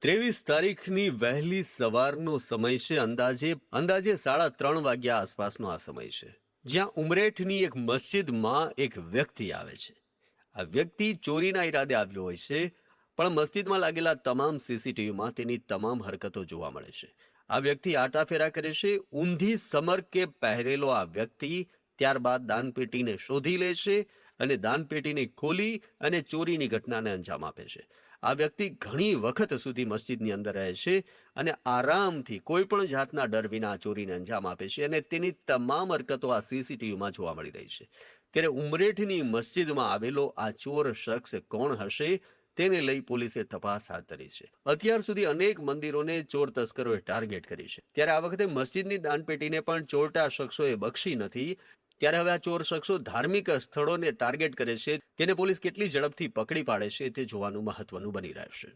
ત્રેવીસ તારીખની વહેલી સવારનો સમય છે. અંદાજે અંદાજે સાડા ત્રણ વાગ્યા આસપાસનો આ સમય છે. જ્યાં ઉમરેઠની એક મસ્જિદમાં એક વ્યક્તિ આવે છે. આ વ્યક્તિ ચોરીના ઈરાદે આવ્યો હોય છે, પણ મસ્જિદમાં લાગેલા તમામ સીસીટીવીમાં તેની તમામ હરકતો જોવા મળે છે. આ વ્યક્તિ આટાફેરા કરે છે, ઊંધી સમર કે પહેરેલો આ વ્યક્તિ ત્યારબાદ દાનપેટીને શોધી લે છે અને દાનપેટીને ખોલી અને ચોરીની ઘટનાને અંજામ આપે છે. આ વ્યક્તિ ઘણી વખત સુધી મસ્જિદની અંદર રહે છે અને આરામથી કોઈ પણ જાતના ડર વિના ચોરીને અંજામ આપે છે અને તેની તમામ હરકતો આ સીસીટીવીમાં જોવા મળી રહી છે. ત્યારે ઉમરેઠની મસ્જિદમાં આવેલો આ ચોર શખ્સ કોણ હશે તેને લઈ પોલીસે તપાસ હાથ ધરી છે. અત્યાર સુધી અનેક મંદિરોને ચોર તસ્કરોએ ટાર્ગેટ કરી છે. ત્યારે આ વખતે મસ્જિદની દાનપેટીને પણ ચોરટા શખ્સોએ બક્ષી નથી ત્યારે હવે આ ચોર શખ્સો ધાર્મિક સ્થળોને ટાર્ગેટ કરે છે તેને પોલીસ કેટલી ઝડપથી પકડી પાડે છે તે જોવાનું મહત્વનું બની રહેશે